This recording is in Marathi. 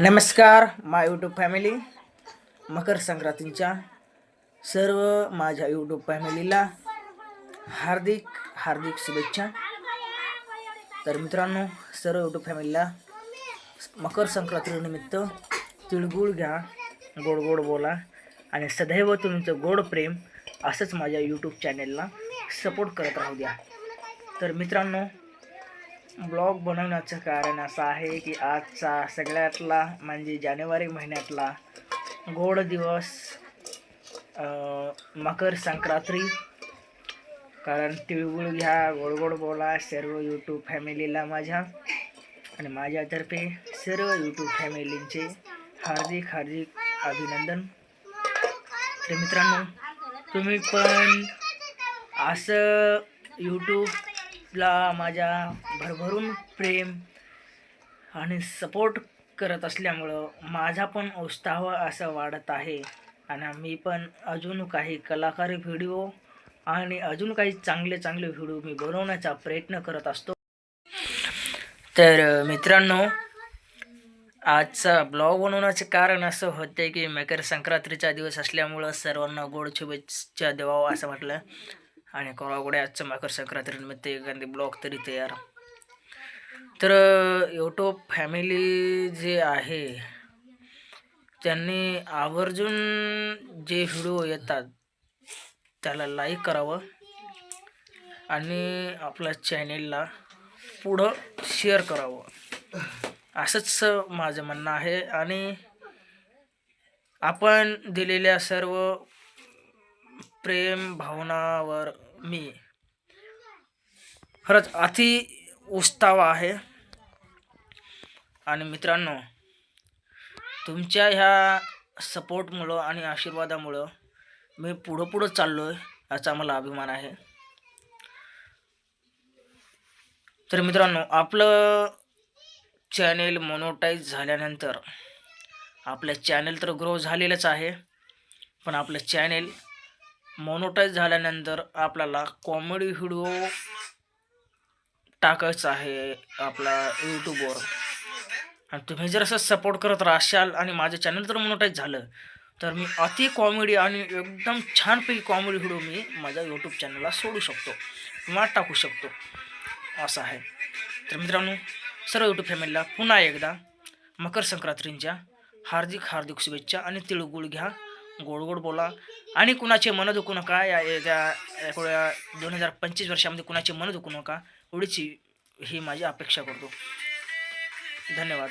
नमस्कार माय यूट्यूब फॅमिली मकर संक्रांतीच्या सर्व माझ्या यूट्यूब फॅमिलीला हार्दिक हार्दिक शुभेच्छा. तर मित्रांनो सर्व यूट्यूब फॅमिलीला मकर संक्रांतीनिमित्त तिळगुळ घ्या गोड गोड बोला आणि सदैव तुमचं गोड प्रेम असंच माझ्या यूट्यूब चॅनेलला सपोर्ट करत राहू द्या. तर मित्रांनो ब्लॉग बनवण्याचं कारण असं आहे की आजचा सगळ्यातला म्हणजे जानेवारी महिन्यातला गोड दिवस मकर संक्रांती. कारण तिळगुळ घ्या गोड गोड बोला सर्व यूट्यूब फॅमिलीला माझ्या आणि माझ्यातर्फे सर्व यूट्यूब फॅमिलींचे हार्दिक हार्दिक अभिनंदन. तर मित्रांनो तुम्ही पण असं ला माझ्या भरभरून प्रेम आणि सपोर्ट करत असल्यामुळं माझा पण उत्साह असं वाढत आहे. आणि मी पण अजून काही कलाकारी व्हिडिओ आणि अजून काही चांगले चांगले व्हिडिओ मी बनवण्याचा प्रयत्न करत असतो. तर मित्रांनो आजचा ब्लॉग बनवण्याचे कारण असं होते की मकर संक्रांतीचा दिवस असल्यामुळं सर्वांना गोड शुभेच्छा देवावं असं म्हटलं. आणि कोणाकडे आजचं मकर संक्रांतीनिमित्त एखादी ब्लॉग तरी तयार. तर यूट्यूब फॅमिली जे आहे त्यांनी आवर्जून जे व्हिडिओ येतात त्याला लाईक करावं आणि आपल्या चॅनेलला पुढं शेअर करावं. असंच माझं म्हणणं आहे आणि आपण दिलेल्या सर्व प्रेम भावनावर मी. खरंच अति उत्साह आहे. आणि मित्रांनो तुमच्या ह्या सपोर्टमुळं आणि आशीर्वादामुळं मी पुढं पुढं चाललो आहे याचा मला अभिमान आहे. तर मित्रांनो आपलं चॅनेल मोनोटाईज झाल्यानंतर आपलं चॅनेल तर ग्रो झालेलंच आहे पण आपलं चॅनेल मोनोटाईज झाल्यानंतर आपल्याला कॉमेडी व्हिडिओ टाकायचं आहे आपला यूट्यूबवर आणि तुम्ही जर असं सपोर्ट करत राहाल आणि माझं चॅनल जर मोनोटाईज झालं तर मी अति कॉमेडी आणि एकदम छानपैकी कॉमेडी व्हिडिओ मी माझ्या यूट्यूब चॅनलला सोडू शकतो किंवा टाकू शकतो. असं आहे. तर मित्रांनो सर्व यूट्यूब फॅमिलीला पुन्हा एकदा मकर संक्रांतींच्या हार्दिक हार्दिक शुभेच्छा आणि तिळगुळ घ्या. गोड गोड बोला. आणि कुणाचे मन दुखू नका. या येत्या दोन हजार पंचवीस वर्षामध्ये कुणाचे मन दुखू नका. एवढीच ही माझी अपेक्षा करतो. धन्यवाद.